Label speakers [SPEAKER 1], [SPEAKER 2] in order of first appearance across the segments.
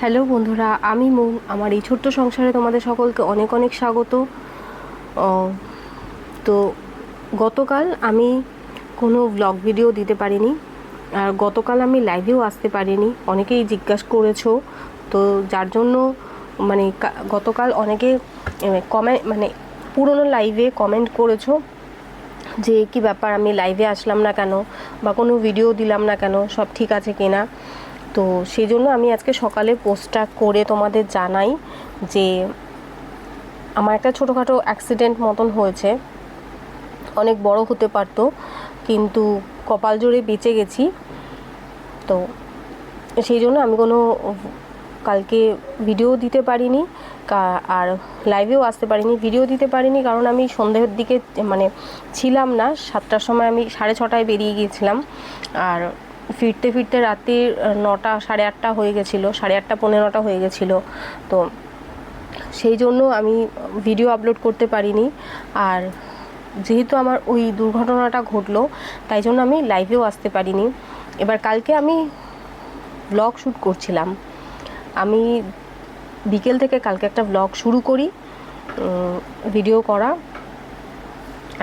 [SPEAKER 1] Hello বন্ধুরা, আমি মৌ, আমার এই ছোট্ট সংসারে তোমাদের সকলকে অনেক অনেক স্বাগত। তো গতকাল আমি কোনো ব্লগ ভিডিও দিতে পারিনি, আর গতকাল আমি লাইভেও আসতে পারিনি। অনেকেই জিজ্ঞাসা করেছ, তো যার জন্য মানে গতকাল অনেকে কমেন্ট মানে পুরনো লাইভে কমেন্ট করেছ যে কি ব্যাপার, আমি লাইভে আসলাম না কেন? বা কোনো ভিডিও দিলাম না কেন? সব ঠিক আছে কিনা? তো সেই জন্য আমি আজকে সকালে পোস্টটা করে তোমাদের জানাই যে আমার একটা ছোটোখাটো অ্যাক্সিডেন্ট মতন হয়েছে। অনেক বড় হতে পারতো, কিন্তু কপাল জোরে বেঁচে গেছি। তো সেই জন্য আমি কোনো কালকে ভিডিও দিতে পারিনি আর লাইভেও আসতে পারিনি ভিডিও দিতে পারিনি, কারণ আমি সন্ধ্যের দিকে মানে ছিলাম না। সাতটার সময় আমি সাড়ে ছটায় বেরিয়ে গিয়েছিলাম। আর ফিরতে ফিরতে রাত্রির নটা, সাড়ে আটটা হয়ে গেছিল, সাড়ে আটটা পনেরোটা হয়ে গেছিল। তো সেই জন্য আমি ভিডিও আপলোড করতে পারিনি। আর যেহেতু আমার ওই দুর্ঘটনাটা ঘটলো, তাই জন্য আমি লাইভেও আসতে পারিনি। এবার কালকে আমি ব্লগ শ্যুট করছিলাম। আমি বিকেল থেকে কালকে একটা ব্লগ শুরু করি ভিডিও করা,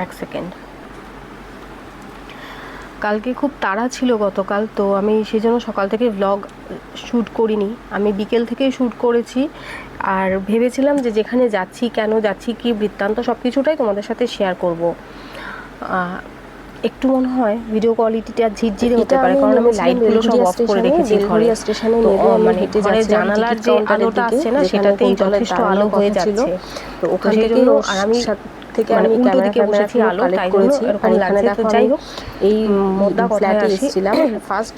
[SPEAKER 1] এক সেকেন্ড কালকে খুব তাড়া ছিল গতকাল তো আমি সেই জন্য সকাল থেকে ব্লগ শ্যুট করিনি। আমি বিকেল থেকেই শ্যুট করেছি আর ভেবেছিলাম যে যেখানে যাচ্ছি কেন যাচ্ছি কি বৃত্তান্ত সব কিছুটাই তোমাদের সাথে শেয়ার করব। একটু মনে হয় ভিডিও কোয়ালিটিটা ঝিরঝিরে হতে পারে কারণ আমি লাইটগুলো সব অফ করে রেখেছি ঘরে।
[SPEAKER 2] স্টেশনে
[SPEAKER 1] মানে
[SPEAKER 2] হেঁটে
[SPEAKER 1] ঘরের জানালার যে আলোটা আসছে না সেটাতেই যথেষ্ট আলো হয়ে যাচ্ছে।
[SPEAKER 2] তো ওখান থেকে
[SPEAKER 1] আর আমি
[SPEAKER 2] থেকে
[SPEAKER 1] মানে
[SPEAKER 2] আমি
[SPEAKER 1] উল্টো দিকে বসেছি আলো, তাই
[SPEAKER 2] করেছি।
[SPEAKER 1] এরকম
[SPEAKER 2] আর
[SPEAKER 1] লাগছে।
[SPEAKER 2] এখানে
[SPEAKER 1] তো যাই হোক,
[SPEAKER 2] এই
[SPEAKER 1] মোদ্দা কথায়
[SPEAKER 2] এসেছিলাম। ফার্স্ট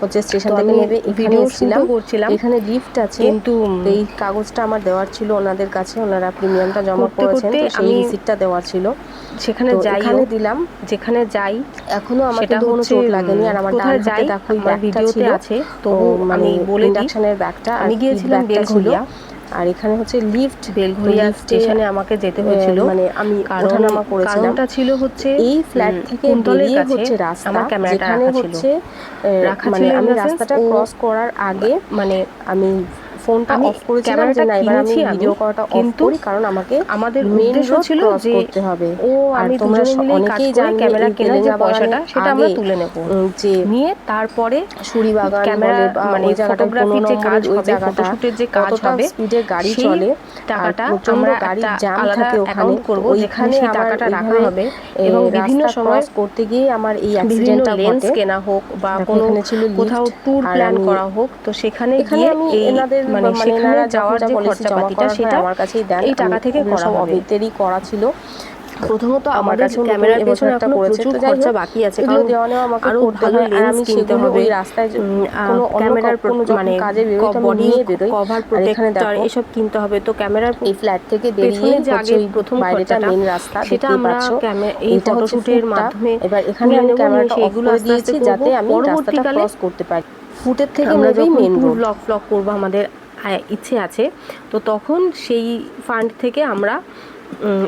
[SPEAKER 2] হচ্ছে স্টেশন থেকে নেবে এখানে এসেছিলাম। এখানে লিফট আছে
[SPEAKER 1] কিন্তু
[SPEAKER 2] এই কাগজটা আমার দেওয়ার ছিল ওনাদের কাছে ওনারা প্রিমিয়ামটা জমা করেছেন তো সেই
[SPEAKER 1] আমি
[SPEAKER 2] রিসিপ্টটা দেওয়া ছিল।
[SPEAKER 1] সেখানে যাই
[SPEAKER 2] এখানে দিলাম।
[SPEAKER 1] যেখানে যাই
[SPEAKER 2] এখনও আমার কিন্তু কোনো চোট লাগেনি আর আমার ডান হাতে দেখো
[SPEAKER 1] ভিডিওতে আছে
[SPEAKER 2] তো মানে
[SPEAKER 1] আমি বলে
[SPEAKER 2] ইন্ডাকশনের ব্যাগটা
[SPEAKER 1] আমি গিয়েছিলাম বেলঘরিয়া।
[SPEAKER 2] আর এখানে হচ্ছে লিফট
[SPEAKER 1] বেলঘরিয়া স্টেশনে আমাকে যেতে হয়েছিল।
[SPEAKER 2] মানে আমি ওঠানামা করেছিলাম।
[SPEAKER 1] কারণটা ছিল হচ্ছে
[SPEAKER 2] এই ফ্ল্যাট থেকে বেরিয়ে হচ্ছে রাস্তা
[SPEAKER 1] আমার ক্যামেরাটা রাখা ছিল।
[SPEAKER 2] হচ্ছে মানে
[SPEAKER 1] ছিল
[SPEAKER 2] আমি রাস্তাটা ক্রস করার আগে
[SPEAKER 1] মানে
[SPEAKER 2] আমি ফোনটা অফ করেছিলাম যে না এবার আমি ভিডিও করাটা অফ করি কারণ আমাকে
[SPEAKER 1] আমাদের
[SPEAKER 2] মেন
[SPEAKER 1] ছিল যে
[SPEAKER 2] করতে হবে।
[SPEAKER 1] ও আমি
[SPEAKER 2] তোমরা অনেকেই জানো
[SPEAKER 1] ক্যামেরা কেনার যে পয়সাটা সেটা আমরা তুলে নেব।
[SPEAKER 2] যে
[SPEAKER 1] নিয়ে তারপরে
[SPEAKER 2] সুরিবাগান
[SPEAKER 1] ক্যামেরা মানে ফটোগ্রাফির যে কাজ
[SPEAKER 2] ওই
[SPEAKER 1] হবে
[SPEAKER 2] জায়গাটা
[SPEAKER 1] ফটোশুটের যে কাজ হবে
[SPEAKER 2] স্পিডে গাড়ি চলে
[SPEAKER 1] টাকাটা আমরা একটা
[SPEAKER 2] জ্যাম থাকে ওখানে
[SPEAKER 1] করব যেখানে
[SPEAKER 2] ওইখানে
[SPEAKER 1] সেই টাকাটা রাখা হবে এবং বিভিন্ন সময়
[SPEAKER 2] করতে গিয়ে আমার এই অ্যাক্সিডেন্টটা
[SPEAKER 1] লেন্স কেনা হোক বা কোনো কোথাও ট্যুর প্ল্যান করা হোক তো সেখানে গিয়ে এই
[SPEAKER 2] এনাদের
[SPEAKER 1] মানে
[SPEAKER 2] মানে
[SPEAKER 1] সেখানে যাওয়ার যে খরচাপাতিটা সেটা
[SPEAKER 2] আমার কাছেই দেন।
[SPEAKER 1] এই টাকা থেকে করা
[SPEAKER 2] অবিতেরই করা ছিল।
[SPEAKER 1] প্রথমত
[SPEAKER 2] আমার
[SPEAKER 1] আমাদের
[SPEAKER 2] কাছেও
[SPEAKER 1] ক্যামেরার পেছনে
[SPEAKER 2] এখনও
[SPEAKER 1] প্রচুর খরচা বাকি আছে। কারণ
[SPEAKER 2] দেওয়া নেওয়া আমাকে আরও
[SPEAKER 1] ভালো লেন্স কিনতে হবে।
[SPEAKER 2] রাস্তায় কোনো
[SPEAKER 1] ক্যামেরার মানে
[SPEAKER 2] কাজে
[SPEAKER 1] বডি কভার প্রোটেক্টর এসব কিনতে হবে। তো ক্যামেরার
[SPEAKER 2] এই ফ্ল্যাট থেকে বেরিয়ে
[SPEAKER 1] যে আগে প্রথম খরচাটা
[SPEAKER 2] মেন রাস্তা
[SPEAKER 1] সেটা আমরা
[SPEAKER 2] পাচ্ছ।
[SPEAKER 1] ক্যামে- এই ফটোশুটের মাধ্যমে
[SPEAKER 2] এবার এখানে আমি ক্যামেরাটা করে দিয়েছি যাতে আমি রাস্তাটা ক্রস করতে পারি। ফুটের থেকে
[SPEAKER 1] আমরা
[SPEAKER 2] মেন
[SPEAKER 1] ব্লগ ফ্লগ করব আমাদের ইচ্ছে আছে। তো তখন সেই ফান্ড থেকে আমরা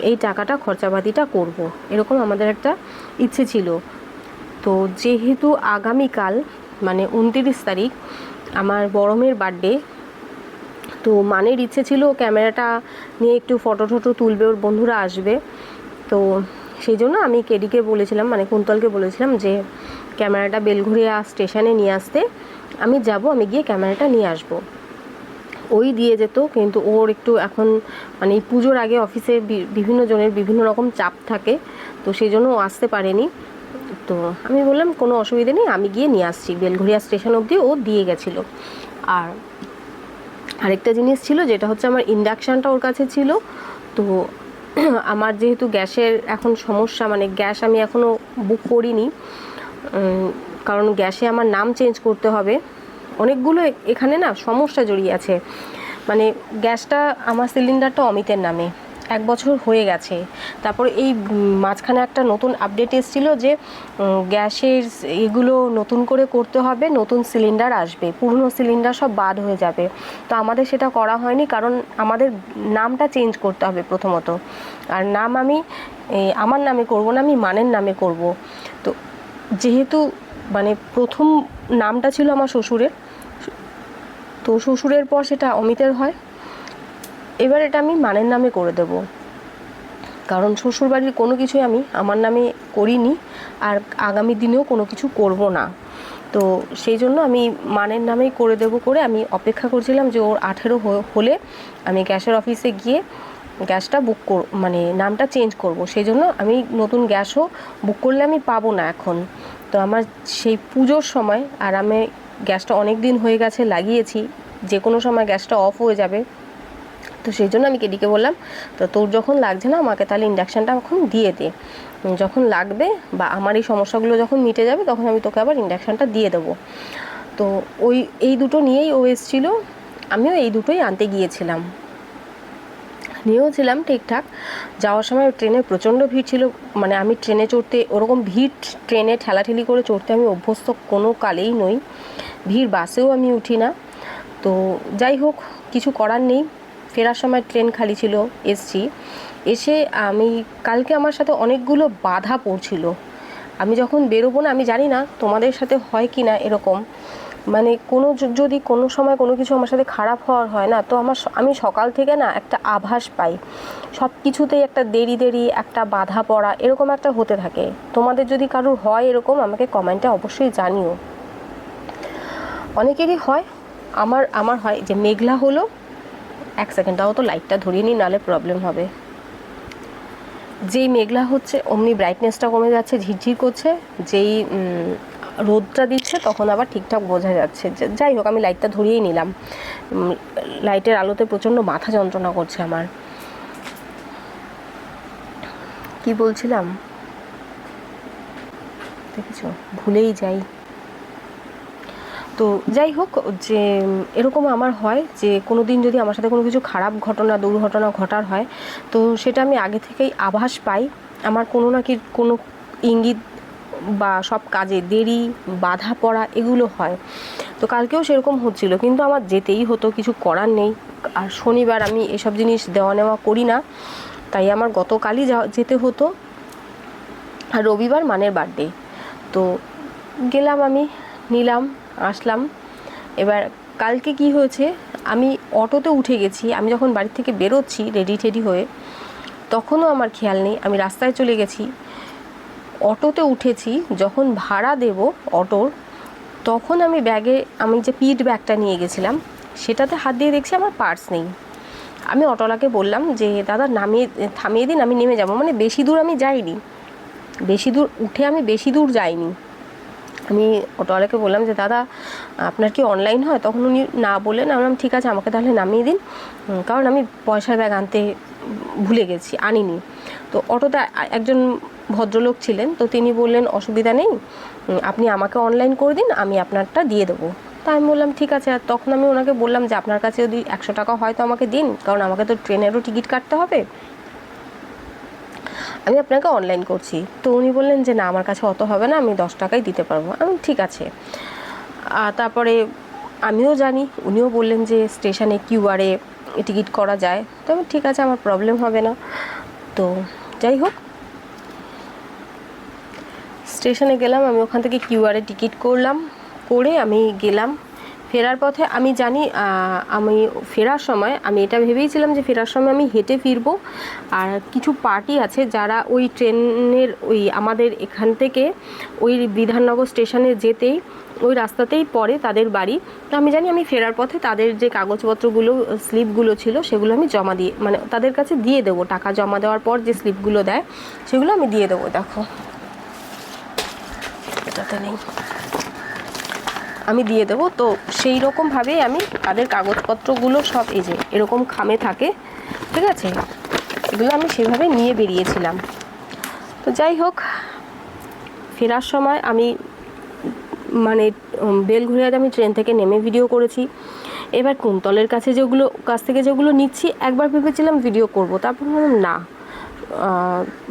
[SPEAKER 1] এই টাকাটা, খরচাপাতিটা করব। এরকম আমাদের একটা ইচ্ছে ছিল। তো যেহেতু আগামীকাল মানে উনতিরিশ তারিখ, আমার বড় মেয়ের বার্থডে তো মানের ইচ্ছে ছিল ক্যামেরাটা নিয়ে একটু ফটো টটো তুলবে, ওর বন্ধুরা আসবে। তো সেই জন্য আমি কেডিকে বলেছিলাম মানে কুন্তলকে বলেছিলাম যে, ক্যামেরাটা বেলঘরিয়া স্টেশনে নিয়ে আসতে। আমি যাব, আমি গিয়ে ক্যামেরাটা নিয়ে আসব। ওই দিয়ে যেত, কিন্তু ওর একটু এখন মানে পুজোর আগে অফিসে বিভিন্ন জনের বিভিন্ন রকম চাপ থাকে, তো সেই জন্য ও আসতে পারেনি। তো আমি বললাম, কোনো অসুবিধা নেই, আমি গিয়ে নিয়ে আসছি। বেলঘরিয়া স্টেশন অবধি ও দিয়ে গেছিল। আর আরেকটা জিনিস ছিল, যেটা হচ্ছে আমার ইন্ডাকশানটা ওর কাছে ছিল। তো আমার যেহেতু গ্যাসের এখন সমস্যা মানে গ্যাস আমি এখনও বুক করিনি। কারণ গ্যাসে আমার নাম চেঞ্জ করতে হবে। অনেকগুলো এখানে না সমস্যা জড়িয়ে আছে। মানে গ্যাসটা আমার সিলিন্ডারটা অমিতের নামে। এক বছর হয়ে গেছে। তারপর এই মাঝখানে একটা নতুন আপডেট এসেছিল যে গ্যাসের এগুলো নতুন করে করতে হবে, নতুন সিলিন্ডার আসবে। পুরনো সিলিন্ডার সব বাদ হয়ে যাবে। তো আমাদের সেটা করা হয়নি কারণ আমাদের নামটা চেঞ্জ করতে হবে প্রথমত। আর নাম আমি আমার নামে করব না, আমি মানের নামে করব। তো যেহেতু মানে প্রথম নামটা ছিল আমার শ্বশুরের তো শ্বশুরের পর সেটা অমিতের হয়। এবার এটা আমি মানের নামে করে দেব। কারণ শ্বশুরবাড়ির কোনো কিছুই আমি আমার নামে করিনি আর আগামী দিনেও কোনো কিছু করব না। তো সেই জন্য আমি মানের নামেই করে দেব করে আমি অপেক্ষা করছিলাম যে ওর আঠেরো হলে আমি গ্যাসের অফিসে গিয়ে গ্যাসটা বুক কর মানে নামটা চেঞ্জ করব। সেই জন্য আমি নতুন গ্যাসও বুক করলে আমি পাবো না এখন। তো আমার সেই পুজোর সময় আর আমি গ্যাসটা অনেক দিন হয়ে গেছে, লাগিয়েছি। যে কোনো সময় গ্যাসটা অফ হয়ে যাবে। তো সেই জন্য আমি কেডিকে বললাম, তো তোর যখন লাগছে না আমাকে তাহলে ইন্ডাকশানটা এখন দিয়ে দে। যখন লাগবে বা আমার এই সমস্যাগুলো যখন মিটে যাবে, তখন আমি তোকে আবার ইন্ডাকশানটা দিয়ে দেবো। তো ওই, এই দুটো নিয়েই ও এসেছিল। আমিও এই দুটোই আনতে গিয়েছিলাম। নিয়েও ছিলাম ঠিকঠাক। যাওয়ার সময় ট্রেনে প্রচণ্ড ভিড় ছিল। মানে আমি ট্রেনে চড়তে, ওরকম ভিড় ট্রেনে ঠেলাঠেলি করে চড়তে আমি অভ্যস্ত কোনো কালেই নই। ভিড় বাসেও আমি উঠি না। তো যাই হোক, কিছু করার নেই। ফেরার সময় ট্রেন খালি ছিল, এসছি। এসে আমি, কালকে আমার সাথে অনেকগুলো বাধা পড়ছিল। আমি যখন বেরোবো না, আমি জানি না তোমাদের সাথে হয় কি না এরকম। মানে কোনো যদি কোনো সময় কোনো কিছু আমার সাথে খারাপ হওয়ার হয় না, তো আমার আমি সকাল থেকে না একটা আভাস পাই। সব কিছুতেই একটা দেরি দেরি, একটা বাধা পড়া, এরকম একটা হতে থাকে। তোমাদের যদি কারোর হয় এরকম, আমাকে কমেন্টে অবশ্যই জানিও। অনেকেরই হয়, আমার আমার হয় যে মেঘলা হলো, এক সেকেন্ড তাও তো লাইটটা ধরিয়ে নিই নাহলে প্রবলেম হবে। যেই মেঘলা হচ্ছে, অমনি ব্রাইটনেসটা কমে যাচ্ছে, ঝিরঝির করছে, যেই রোদটা দিচ্ছে, তখন আবার ঠিকঠাক বোঝা যাচ্ছে যাই হোক, আমি লাইটটা ধরিয়েই নিলাম। লাইটের আলোতে প্রচণ্ড মাথা যন্ত্রণা করছে আমার। কি বলছিলাম? দেখেছ? ভুলেই যাই। তো যাই হোক, যে এরকম আমার হয় যে কোনো দিন যদি আমার সাথে কোনো কিছু খারাপ ঘটনা, দুর্ঘটনা ঘটার হয়, তো সেটা আমি আগে থেকেই আভাস পাই। আমার কোনো না কি, কোনো ইঙ্গিত বা সব কাজে দেরি, বাধা পড়া এগুলো হয়। তো কালকেও সেরকম হচ্ছিল, কিন্তু আমার যেতেই হতো, কিছু করার নেই। আর শনিবার আমি এসব জিনিস দেওয়া নেওয়া করি না, তাই আমার গতকালই যা যেতে হতো। আর রবিবার মানের বার্থডে। তো গেলাম আমি, নিলাম, আসলাম। এবার কালকে কি হয়েছে, আমি অটোতে উঠে গেছি, আমি যখন বাড়ি থেকে বেরোচ্ছি রেডি টেডি হয়ে, তখনও আমার খেয়াল নেই, আমি রাস্তায় চলে গেছি। অটোতে উঠেছি, যখন ভাড়া দেব অটোর, তখন আমি ব্যাগে, আমি যে পিট ব্যাগটা নিয়ে গেছিলাম, সেটাতে হাত দিয়ে দেখছি আমার পার্স নেই। আমি অটোলাকে বললাম যে, দাদা, নামিয়ে, থামিয়ে দিন, আমি নেমে যাব। মানে বেশি দূর আমি যাইনি। বেশি দূর, উঠে আমি বেশি দূর যাইনি। আমি অটোওয়ালাকে বললাম যে, দাদা, আপনার কি অনলাইন হয়? তখন উনি না বললেন আমি ঠিক আছে, আমাকে তাহলে নামিয়ে দিন। কারণ আমি পয়সার ব্যাগ আনতে ভুলে গেছি, আনিনি। তো অটোতে একজন ভদ্রলোক ছিলেন, তো তিনি বললেন, অসুবিধা নেই আপনি আমাকে অনলাইন করে দিন, আমি আপনারটা দিয়ে দেবো। তা আমি বললাম, ঠিক আছে। আর তখন আমি ওনাকে বললাম যে, আপনার কাছে যদি একশো টাকা হয় তো আমাকে দিন, কারণ আমাকে তো ট্রেনেরও টিকিট কাটতে হবে। আমি আপনাকে অনলাইন করছি। তো উনি বললেন যে, না, আমার কাছে অত হবে না, আমি দশ টাকাই দিতে পারব। আমি ঠিক আছে। তারপরে আমিও জানি, উনিও বললেন যে, স্টেশনে কিউআরে টিকিট করা যায়। তো ঠিক আছে, আমার প্রবলেম হবে না। তো যাই হোক স্টেশনে গেলাম, আমি ওখান থেকে কিউআরে টিকিট করলাম, করে আমি গেলাম। ফেরার পথে আমি জানি আমি ফেরার সময়, আমি এটা ভেবেইছিলাম যে ফেরার সময় আমি হেঁটে ফিরবো। আর কিছু পার্টি আছে যারা ওই ট্রেনের ওই আমাদের এখান থেকে ওই বিধাননগর স্টেশনে যেতেই, ওই রাস্তাতেই পড়ে তাদের বাড়ি। তো আমি জানি আমি ফেরার পথে তাদের যে কাগজপত্রগুলো, স্লিপগুলো ছিল, সেগুলো আমি জমা দিয়ে মানে তাদের কাছে দিয়ে দেবো। টাকা জমা দেওয়ার পর যে স্লিপগুলো দেয়, সেগুলো আমি দিয়ে দেবো, দেখো। এটাতে নেই। আমি দিয়ে দেবো। তো সেই রকমভাবেই আমি তাদের কাগজপত্রগুলো সব এই যে এরকম খামে থাকে, ঠিক আছে? এগুলো আমি সেভাবে নিয়ে বেরিয়েছিলাম। তো যাই হোক, ফেরার সময় আমি মানে বেলঘরিয়াতে আমি ট্রেন থেকে নেমে ভিডিও করেছি। এবার কুন্তলের কাছে যেগুলো, কাছ থেকে যেগুলো নিচ্ছি, একবার ভেবেছিলাম ভিডিও করব। তারপর না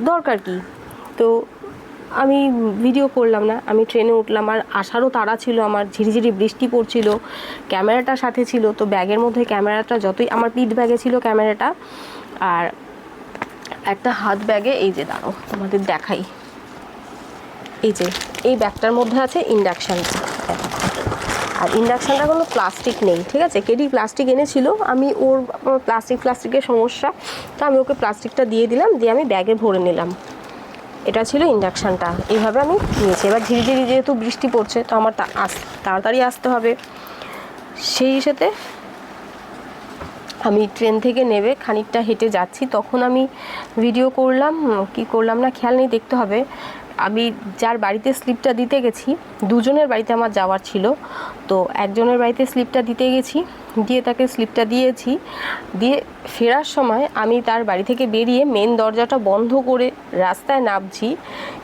[SPEAKER 1] দরকার কি? তো আমি ভিডিও করলাম না, আমি ট্রেনে উঠলাম, আর আসারও তাড়া ছিল, আমার ঝিরিঝিরি বৃষ্টি পড়ছিল ক্যামেরাটা সাথে ছিল, তো ব্যাগের মধ্যে ক্যামেরাটা যতই, আমার পিঠ ব্যাগে ছিল ক্যামেরাটা আর একটা হাত ব্যাগে এই যে দাঁড়ো তোমাদের দেখাই। এই যে, এই ব্যাগটার মধ্যে আছে ইন্ডাকশানটা আর ইন্ডাকশানটা কোনো প্লাস্টিক নেই, ঠিক আছে? কেডি প্লাস্টিক এনেছিল, আমি ওর প্লাস্টিক প্লাস্টিকের সমস্যা, তো আমি ওকে প্লাস্টিকটা দিয়ে দিলাম, দিয়ে আমি ব্যাগে ভরে নিলাম। এটা ছিল ইন্ডাকশানটা। এইভাবে আমি নিয়েছি। এবার ধীরে ধীরে যেহেতু বৃষ্টি পড়ছে, তো আমার তাড়াতাড়ি আসতে হবে। সেই সাথে আমি ট্রেন থেকে নেবে, খানিকটা হেঁটে যাচ্ছি। তখন আমি ভিডিও করলাম, কি করলাম না, খেয়াল নেই, দেখতে হবে। আমি যার বাড়িতে স্লিপটা দিতে গেছি, দুজনের বাড়িতে আমার যাওয়ার ছিল। তো একজনের বাড়িতে স্লিপটা দিতে গেছি, দিয়ে তাকে স্লিপটা দিয়েছি। দিয়ে ফেরার সময় আমি তার বাড়ি থেকে বেরিয়ে মেন দরজাটা বন্ধ করে রাস্তায় নামছি।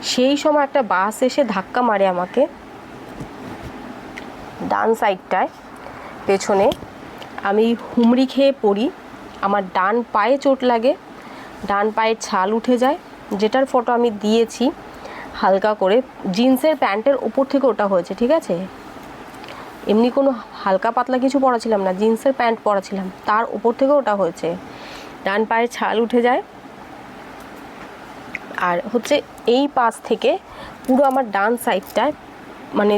[SPEAKER 1] সেই সময় একটা বাস এসে ধাক্কা মারে আমাকে। ডান সাইডটায়, পেছনে। আমি হুমড়ি খেয়ে পড়ি। আমার ডান পায়ে চোট লাগে। ডান পায়ের ছাল উঠে যায়। যেটার ফটো আমি দিয়েছি। হালকা করে জিন্সের প্যান্টের ওপর থেকে ওটা হয়েছে, ঠিক আছে? এমনি কোনো হালকা পাতলা কিছু পরা ছিলাম না, জিন্সের প্যান্ট পরা ছিলাম তার ওপর থেকে ওটা হয়েছে। ডান পায়ের ছাল উঠে যায়। আর হচ্ছে এই পাশ থেকে পুরো আমার ডান সাইডটায় মানে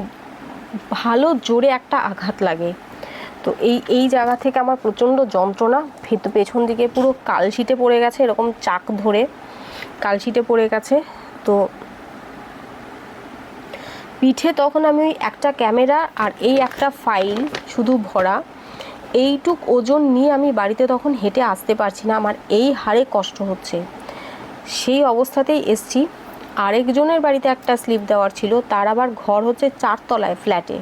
[SPEAKER 1] ভালো জোরে একটা আঘাত লাগে। তো এই এই জায়গা থেকে আমার প্রচণ্ড যন্ত্রণা, ভেত, পেছন দিকে পুরো কালশিটে পড়ে গেছে, এরকম চাক ধরে কালশিটে পড়ে গেছে। তো পিঠে তখন আমি ওই একটা ক্যামেরা আর এই একটা ফাইল শুধু ভরা। এইটুক ওজন নিয়ে আমি বাড়িতে তখন হেঁটে আসতে পারছি না, আমার এই হারে কষ্ট হচ্ছে। সেই অবস্থাতেই এসছি। আরেকজনের বাড়িতে একটা স্লিপ দেওয়ার ছিল, তার আবার ঘর হচ্ছে চারতলায় ফ্ল্যাটে।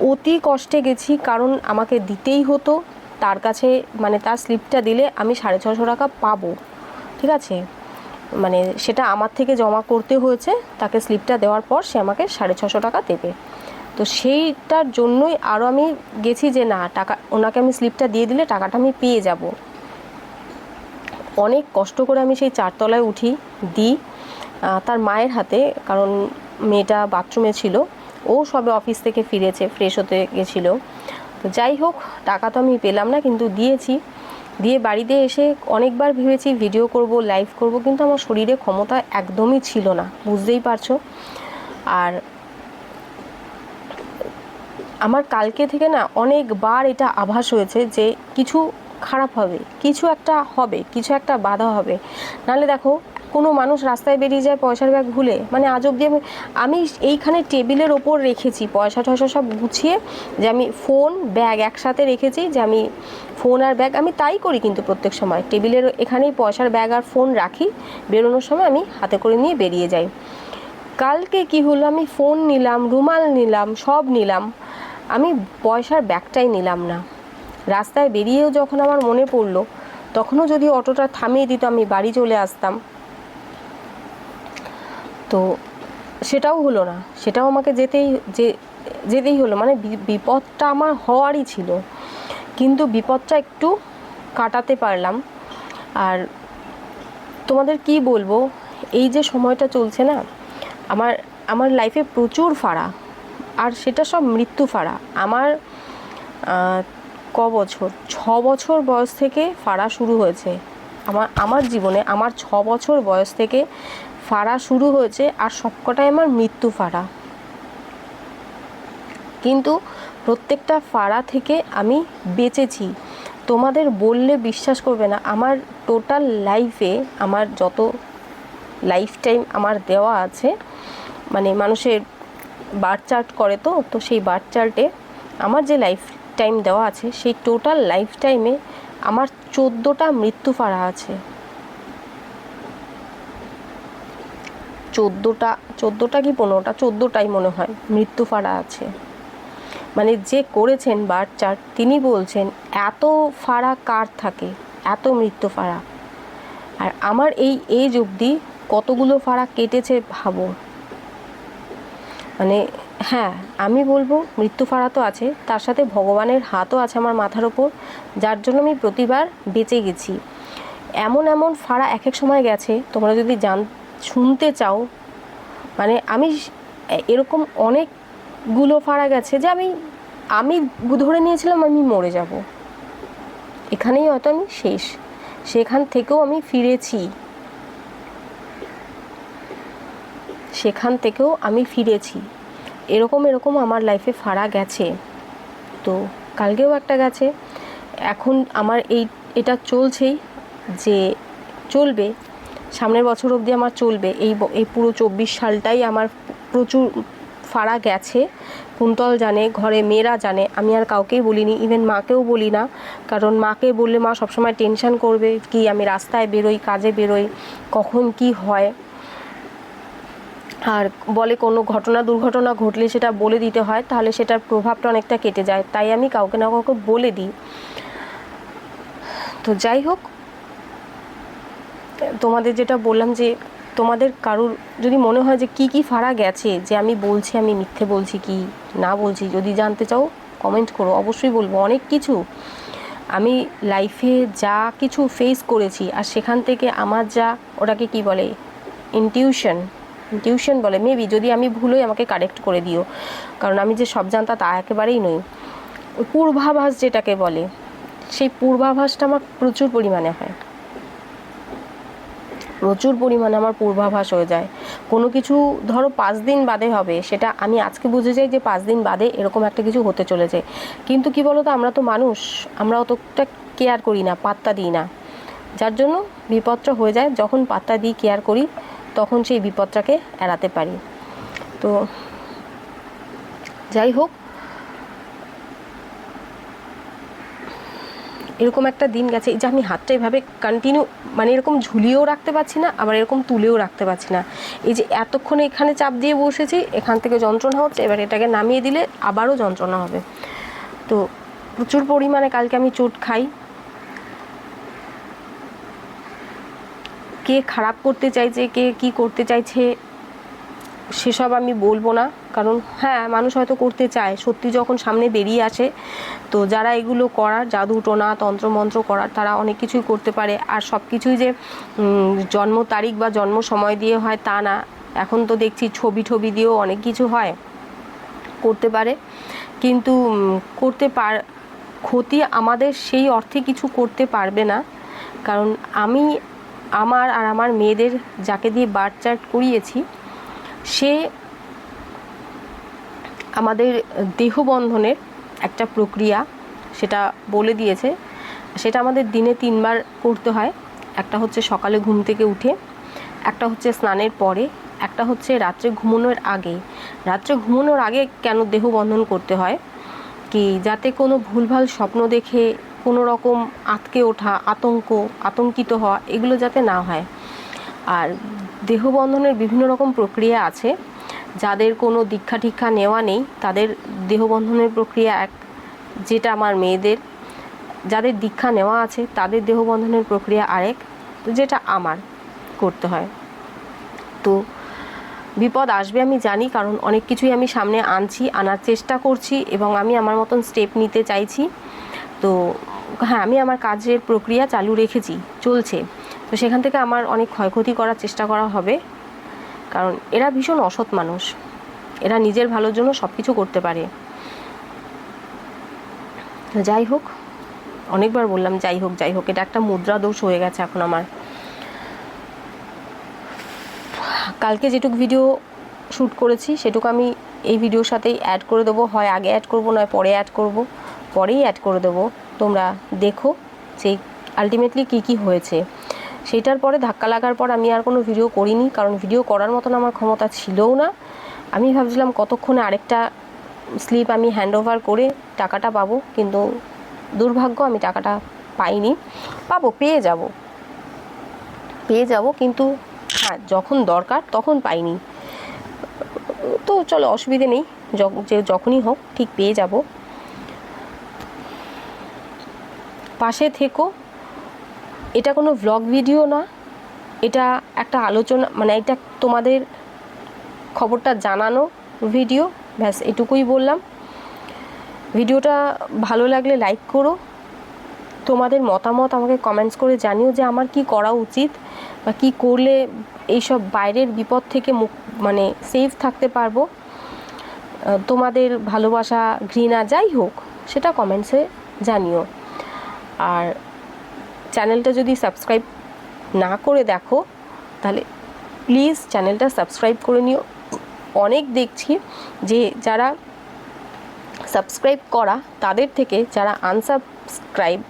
[SPEAKER 1] অতি কষ্টে গেছি, কারণ আমাকে দিতেই হতো। তার কাছে মানে তার স্লিপটা দিলে আমি সাড়ে ছশো টাকা পাবো। ঠিক আছে? মানে সেটা আমার থেকে জমা করতে হয়েছে, তাকে স্লিপটা দেওয়ার পর সে আমাকে সাড়ে ছশো টাকা দেবে। তো সেইটার জন্যই আরও আমি গেছি যে না, টাকা, ওনাকে আমি স্লিপটা দিয়ে দিলে টাকাটা আমি পেয়ে যাব। অনেক কষ্ট করে আমি সেই চারতলায় উঠি, দিই তার মায়ের হাতে, কারণ মেয়েটা বাথরুমে ছিল। ও সবে অফিস থেকে ফিরেছে ফ্রেশ হতে গেছিল। তো যাই হোক, টাকা তো আমি পেলাম না, কিন্তু দিয়েছি। দিয়ে বাড়িতে এসে অনেকবার ভেবেছি ভিডিও করব লাইভ করব, কিন্তু আমার শরীরে ক্ষমতা একদমই ছিল না, বুঝতেই পারছ? আর আমার কালকে থেকে না অনেকবার এটা আভাস হয়েছে যে কিছু খারাপ হবে, কিছু একটা হবে, কিছু একটা বাধা হবে। নাহলে দেখো কোনো মানুষ রাস্তায় বেরিয়ে যায়, পয়সার ব্যাগ ভুলে। মানে আজ অবধি আমি আমি এইখানে টেবিলের ওপর রেখেছি পয়সা টয়সা সব গুছিয়ে যে আমি ফোন, ব্যাগ একসাথে রেখেছি যে আমি ফোন আর ব্যাগ, আমি তাই করি কিন্তু প্রত্যেক সময়। টেবিলের এখানেই পয়সার ব্যাগ আর ফোন রাখি, বেরোনোর সময় আমি হাতে করে নিয়ে বেরিয়ে যাই। কালকে কি হলো? আমি ফোন নিলাম, রুমাল নিলাম, সব নিলাম। আমি পয়সার ব্যাগটাই নিলাম না। রাস্তায় বেরিয়েও যখন আমার মনে পড়ল, তখনও যদি অটোটা থামিয়ে দিত, আমি বাড়ি চলে আসতাম। তো সেটাও হলো না। সেটাও আমাকে যেতেই, যে, যেতেই হলো। মানে বিপদটা আমার হওয়ারই ছিল। কিন্তু বিপদটা একটু কাটাতে পারলাম। আর তোমাদের কি বলব? এই যে সময়টা চলছে না, আমার আমার লাইফে প্রচুর ফাড়া আর সেটা সব মৃত্যু ফাড়া আমার ক বছর? ছ বছর বয়স থেকে ফাড়া শুরু হয়েছে। আমার আমার জীবনে আমার ছ বছর বয়স থেকে ফাড়া শুরু হয়েছে আর সবকটাই আমার মৃত্যু ফাড়া। কিন্তু প্রত্যেকটা ফাড়া থেকে আমি বেঁচেছি। তোমাদের বললে বিশ্বাস করবে না, আমার টোটাল লাইফে আমার যত লাইফ টাইম আমার দেওয়া আছে মানে মানুষের বার্থ চার্ট করে তো তো সেই বার্থ চার্টে আমার যে লাইফ টাইম দেওয়া আছে, সেই টোটাল লাইফ টাইমে আমার চোদ্দোটা মৃত্যু ফাড়া আছে। চোদ্দোটা চোদ্দোটা কি পনেরোটা? চোদ্দোটাই মনে হয়। মৃত্যু ফাড়া আছে। মানে যে করেছেন বার্থ তিনি বলছেন, এত ফাড়া কার থাকে? এত মৃত্যু ফাড়া? আর আমার এই এজ অবধি কতগুলো ফাড়া কেটেছে ভাবো। মানে হ্যাঁ আমি বলব, মৃত্যু ফাড়া তো আছে, তার সাথে ভগবানের হাতও আছে আমার মাথার ওপর, যার জন্য আমি প্রতিবার বেঁচে গেছি। এমন এমন ফাড়া এক এক সময় গেছে, তোমরা যদি জান শুনতে চাও মানে আমি এরকম অনেকগুলো ফাড়া গেছে যে আমি আমি ধরে নিয়েছিলাম আমি মরে যাব। এখানেই হয়তো আমি শেষ। সেখান থেকেও আমি ফিরেছি। সেখান থেকেও আমি ফিরেছি। এরকম এরকম আমার লাইফে ফাড়া গেছে। তো কালকেও একটা গেছে। এখন আমার এই, এটা চলছেই যে চলবে। সামনের বছর অবধি আমার চলবে। এই এই পুরো চব্বিশ সালটাই আমার প্রচুর ফাড়া গেছে। কুন্তল জানে, ঘরে মেয়েরা জানে। আমি আর কাউকেই বলিনি ইভেন মাকেও বলি না। কারণ মাকে বললে মা সবসময় টেনশন করবে কি আমি রাস্তায় বেরোই, কাজে বেরোই, কখন কি হয়। আর বলে কোনো ঘটনা, দুর্ঘটনা ঘটলে সেটা বলে দিতে হয়, তাহলে সেটার প্রভাবটা অনেকটা কেটে যায়। তাই আমি কাউকে না কাউকে বলে দিই। তো যাই হোক তোমাদের যেটা বললাম যে তোমাদের কারুর যদি মনে হয় যে কি কি ফাড়া গেছে, যে আমি বলছি, আমি মিথ্যে বলছি কি, না বলছি, যদি জানতে চাও কমেন্ট করো। অবশ্যই বলব। অনেক কিছু। আমি লাইফে যা কিছু ফেস করেছি, আর সেখান থেকে আমার যা, ওটাকে কি বলে? ইনটিউশন ইনটিউশন বলে। মেবি যদি আমি ভুল হই, আমাকে কারেক্ট করে দিও। কারণ আমি যে সব জানতা, তা একেবারেই নই। পূর্বাভাস যেটাকে বলে, সেই পূর্বাভাসটা আমার প্রচুর পরিমাণে হয়। প্রচুর পরিমাণে আমার পূর্বাভাস হয়ে যায়। কোনো কিছু ধরো পাঁচ দিন বাদে হবে, সেটা আমি আজকে বুঝে যাই যে পাঁচ দিন বাদে এরকম একটা কিছু হতে চলেছে। কিন্তু কি বলো তো আমরা তো মানুষ, আমরা অতটা কেয়ার করি না, পাত্তা দিই না। যার জন্য বিপদটা হয়ে যায়, যখন পাত্তা দিই কেয়ার করি, তখন সেই বিপদটাকে এড়াতে পারি। তো যাই হোক এরকম একটা দিন গেছে যে আমি হাতটা এভাবে কন্টিনিউ মানে এরকম ঝুলিয়েও রাখতে পারছি না, আবার এরকম তুলেও রাখতে পারছি না। এই যে এতক্ষণে এখানে চাপ দিয়ে বসেছি, এখান থেকে যন্ত্রণা হচ্ছে, এবার এটাকে নামিয়ে দিলে আবারও যন্ত্রণা হবে। তো প্রচুর পরিমাণে কালকে আমি চোট খাই। কে খারাপ করতে চাইছে, কে কি করতে চাইছে সেসব আমি বলব না। কারণ হ্যাঁ মানুষ হয়তো করতে চায়। সত্যি যখন সামনে বেরিয়ে আসে, তো যারা এগুলো করার, জাদু টোনা, তন্ত্রমন্ত্র করার, তারা অনেক কিছুই করতে পারে। আর সব কিছুই যে জন্ম তারিখ বা জন্ম সময় দিয়ে হয় তা না। এখন তো দেখছি ছবি ছবি দিয়েও অনেক কিছু হয়, করতে পারে। কিন্তু করতে পার, ক্ষতি আমাদের সেই অর্থে কিছু করতে পারবে না। কারণ আমি, আমার আর আমার মেয়েদের যাকে দিয়ে বার্থ চার্ট করিয়েছি সে আমাদের দেহবন্ধনের একটা প্রক্রিয়া সেটা বলে দিয়েছে। সেটা আমাদের দিনে তিনবার করতে হয়। একটা হচ্ছে সকালে ঘুম থেকে উঠে, একটা হচ্ছে স্নানের পরে, একটা হচ্ছে রাত্রে ঘুমানোর আগে। রাত্রে ঘুমানোর আগে কেন দেহবন্ধন করতে হয়? কি যাতে কোনো ভুলভাল স্বপ্ন দেখে, কোনো রকম আতকে ওঠা, আতঙ্ক, আতঙ্কিত হওয়া, এগুলো যাতে না হয়। আর দেহবন্ধনের বিভিন্ন রকম প্রক্রিয়া আছে। যাদের কোনো দীক্ষা টিক্ষা নেওয়া নেই, তাদের দেহবন্ধনের প্রক্রিয়া এক, যেটা আমার মেয়েদের। যাদের দীক্ষা নেওয়া আছে, তাদের দেহবন্ধনের প্রক্রিয়া আরেক যেটা আমার করতে হয়। তো বিপদ আসবে আমি জানি, কারণ অনেক কিছুই আমি সামনে আনছি, আনার চেষ্টা করছি এবং আমি আমার মতন স্টেপ নিতে চাইছি। তো হ্যাঁ আমি আমার কাজের প্রক্রিয়া চালু রেখেছি, চলছে। তো সেখান থেকে আমার অনেক ক্ষয়ক্ষতি করার চেষ্টা করা হবে। কারণ এরা ভীষণ অসৎ মানুষ। এরা নিজের ভালোর জন্য সব কিছু করতে পারে। যাই হোক, অনেকবার বললাম যাই হোক যাই হোক, এটা একটা মুদ্রা দোষ হয়ে গেছে এখন আমার। কালকে যেটুক ভিডিও শ্যুট করেছি, সেটুকু আমি এই ভিডিওর সাথেই অ্যাড করে দেবো। হয় আগে অ্যাড করব, নয় পরে অ্যাড করব। পরেই অ্যাড করে দেবো। তোমরা দেখো যে আলটিমেটলি কী কী হয়েছে। সেটার পরে ধাক্কা লাগার পর আমি আর কোনো ভিডিও করিনি, কারণ ভিডিও করার মতন আমার ক্ষমতা ছিলও না। আমি ভাবছিলাম কতক্ষণে আরেকটা স্লিপ আমি হ্যান্ড ওভার করে টাকাটা পাবো, কিন্তু দুর্ভাগ্য আমি টাকাটা পাইনি। পাবো, পেয়ে যাব। পেয়ে যাব, কিন্তু হ্যাঁ যখন দরকার তখন পাইনি। তো চলো, অসুবিধে নেই। যে যখনই হোক, ঠিক পেয়ে যাব। পাশে থেকো। এটা কোনো ভ্লগ ভিডিও না। এটা একটা আলোচনা মানে এটা তোমাদের খবরটা জানানো ভিডিও ব্যাস এটুকুই বললাম। ভিডিওটা ভালো লাগলে লাইক করো। তোমাদের মতামত আমাকে কমেন্টস করে জানিও যে আমার কি করা উচিত বা কি করলে এইসব বাইরের বিপদ থেকে মুখ মানে সেফ থাকতে পারব। তোমাদের ভালোবাসা ঘৃণা যাই হোক, সেটা কমেন্টসে জানিও। আর চ্যানেলটা যদি সাবস্ক্রাইব না করে দেখো, তাহলে প্লিজ চ্যানেলটা সাবস্ক্রাইব করে নিও। অনেক দেখছি যে যারা সাবস্ক্রাইব করা, তাদের থেকে যারা আনসাবস্ক্রাইব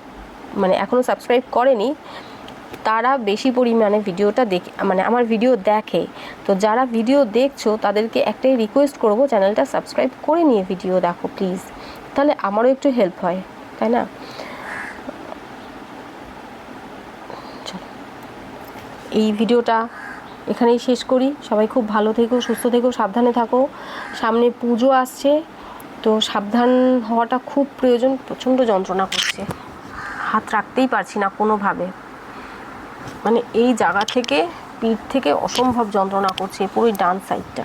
[SPEAKER 1] মানে এখনও সাবস্ক্রাইব করেনি, তারা বেশি পরিমাণে ভিডিওটা দেখে মানে আমার ভিডিও দেখে। তো যারা ভিডিও দেখছ, তাদেরকে একটাই রিকোয়েস্ট করব, চ্যানেলটা সাবস্ক্রাইব করে নিয়ে ভিডিও দেখো, প্লিজ। তাহলে আমারও একটু হেল্প হয়, তাই না চলো এই ভিডিওটা এখানেই শেষ করি। সবাই খুব ভালো থেকো, সুস্থ থেকো, সাবধানে থাকো। সামনে পুজো আসছে, তো সাবধান হওয়াটা খুব প্রয়োজন, প্রচণ্ড যন্ত্রণা করছে। হাত রাখতেই পারছি না কোনোভাবে। মানে এই জায়গা থেকে, পিঠ থেকে অসম্ভব যন্ত্রণা করছে, পুরোই ডান সাইডটা।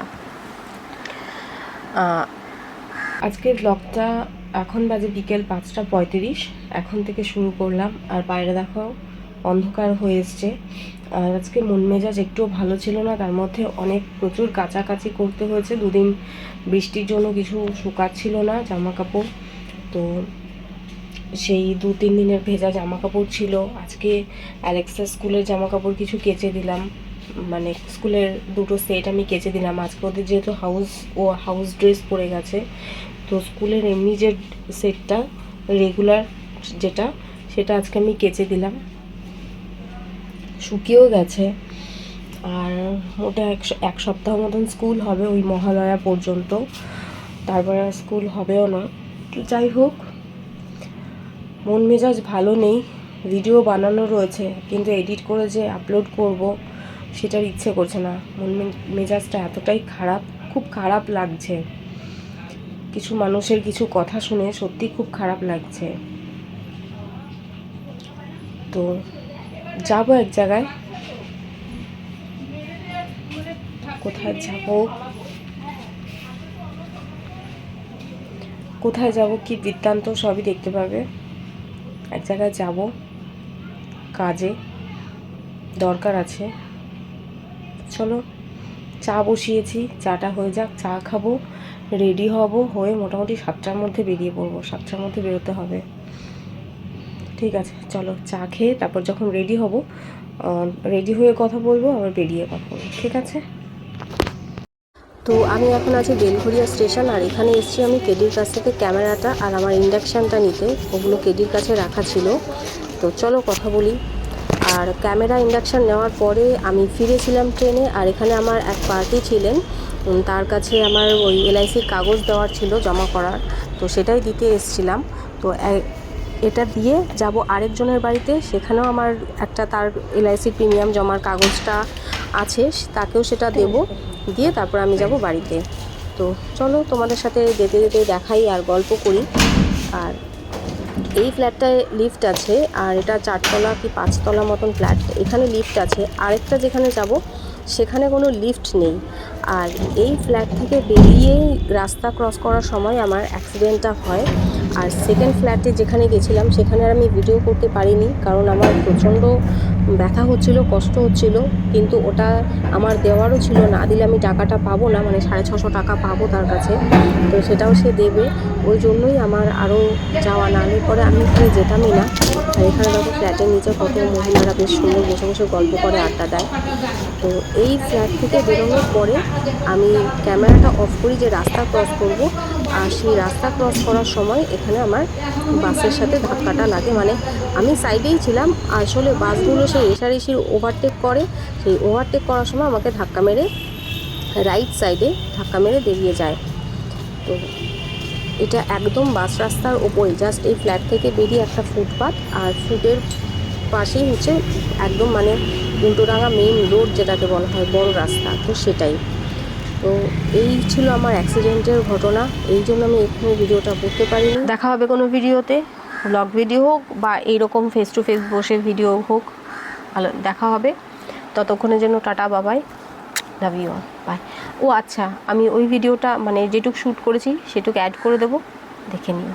[SPEAKER 1] আজকের ব্লগটা এখন বাজে বিকেল পাঁচটা পঁয়ত্রিশ। এখন থেকে শুরু করলাম। আর বাইরে দেখো অন্ধকার হয়ে এসছে। আর আজকে মন মেজাজ একটুও ভালো ছিল না, তার মধ্যে অনেক প্রচুর কাচাকাচি করতে হয়েছে। দুদিন বৃষ্টির জন্য কিছু শুকাচ্ছিল না জামা কাপড় তো সেই দু তিন দিনের ভেজা জামা কাপড় ছিল। আজকে অ্যালেক্সা স্কুলের জামা কাপড় কিছু কেচে দিলাম। মানে স্কুলের দুটো সেট আমি কেচে দিলাম। আজকে ওদের যেহেতু হাউস, ও হাউস ড্রেস পরে গেছে। তো স্কুলের এমনি যে সেটটা রেগুলার যেটা, সেটা আজকে আমি কেচে দিলাম। শুকিয়েও গেছে। আর ওটা এক সপ্তাহ মতন স্কুল হবে ওই মহালয়া পর্যন্ত। তারপরে স্কুল হবেও না। তো যাই হোক, মন মেজাজ ভালো নেই ভিডিও বানানো রয়েছে, কিন্তু এডিট করে যে আপলোড করব সেটার ইচ্ছে করছে না। মন মেজাজটা এতটাই খারাপ, খুব খারাপ লাগছে। কিছু মানুষের কিছু কথা শুনে সত্যি খুব খারাপ লাগছে। তো যাব এক জায়গায়। কোথায় যাব? কোথায় যাব, কি বৃত্তান্ত সবই দেখতে পাবে। এক জায়গায় যাব। কাজে দরকার আছে। চলো, চা বসিয়েছি, চাটা হয়ে যাক, চা খাব রেডি হব, হয়ে মোটামুটি সাতটার মধ্যে বেরিয়ে পড়ব, সাতটার মধ্যে বেরোতে হবে। ঠিক আছে, চলো চা খেয়ে তারপর যখন রেডি হব রেডি হয়ে কথা বলব, আবার বেরিয়ে কথা বলব, ঠিক আছে? তো আমি এখন আছি বেলঘরিয়া স্টেশন, আর এখানে এসেছি আমি কেডির কাছ থেকে ক্যামেরাটা আর আমার ইন্ডাকশানটা নিতে। ওগুলো কেডির কাছে রাখা ছিল। তো চলো কথা বলি। আর ক্যামেরা ইন্ডাকশান নেওয়ার পরে আমি ফিরেছিলাম ট্রেনে, আর এখানে আমার এক পার্টি ছিলেন। তার কাছে আমার ওই এলআইসির কাগজ দেওয়ার ছিল জমা করার। তো সেটাই দিতে এসেছিলাম। তো এটা দিয়ে যাব আরেকজনের বাড়িতে। সেখানেও আমার একটা তার এলআইসি প্রিমিয়াম জমার কাগজটা আছে, তাকেও সেটা দেব। দিয়ে তারপর আমি যাব বাড়িতে। তো চলো তোমাদের সাথে যেতে যেতে দেখাই আর গল্প করি। আর এই ফ্ল্যাটটায় লিফট আছে, আর এটা চারতলা কি পাঁচতলা মতন ফ্ল্যাট। এখানে লিফট আছে। আরেকটা যেখানে যাব, সেখানে কোনো লিফট নেই। আর এই ফ্ল্যাট থেকে বেরিয়ে রাস্তা ক্রস করার সময় আমার অ্যাক্সিডেন্টটা হয়। আর সেকেন্ড ফ্ল্যাটে যেখানে গেছিলাম, সেখানে আর আমি ভিডিও করতে পারিনি, কারণ আমার প্রচণ্ড ব্যথা হচ্ছিল, কষ্ট হচ্ছিল, কিন্তু ওটা আমার দেওয়ারও ছিল না। দিলে আমি টাকাটা পাবো না মানে সাড়ে ছশো টাকা পাবো তার কাছে, তো সেটাও সে দেবে। ওই জন্যই আমার আরও যাওয়া না হলে পরে আমি এখানে যেতামই না। আর এখানে দেখো ফ্ল্যাটের নিচে কত মহিলারা বেশ সুন্দর বসে বসে গল্প করে, আড্ডা দেয়। তো এই ফ্ল্যাট থেকে বেরোনোর পরে আমি ক্যামেরাটা অফ করি যে রাস্তা ক্রস করব। আর সেই রাস্তা ক্রস করার সময় এখানে আমার বাসের সাথে ধাক্কাটা লাগে। মানে আমি সাইডেই ছিলাম, আসলে বাসগুলো সেই রেশারেশির ওভারটেক করে। সেই ওভারটেক করার সময় আমাকে ধাক্কা মেরে রাইট সাইডে ধাক্কা মেরে বেরিয়ে যায়। তো এটা একদম বাস রাস্তার ওপরে জাস্ট এই ফ্ল্যাট থেকে বেরিয়ে একটা ফুটপাথ আর ফুটের পাশেই হচ্ছে একদম মানে উল্টোডাঙ্গা মেইন রোড যেটাকে বলা হয়, বড় রাস্তা। তো সেটাই। তো এই ছিল আমার অ্যাক্সিডেন্টের ঘটনা। এই জন্য আমি এখানে ভিডিওটা করতে পারিনি। দেখা হবে কোনো ভিডিওতে ব্লগ ভিডিও হোক বা এইরকম ফেস টু ফেস বসে ভিডিও হোক। ভালো, দেখা হবে। ততক্ষণের জন্য টাটা, বাবাই। লাভ ইউ বাই ও আচ্ছা আমি ওই ভিডিওটা মানে যেটুক শ্যুট করেছি, সেটুক অ্যাড করে দেবো, দেখে নিও।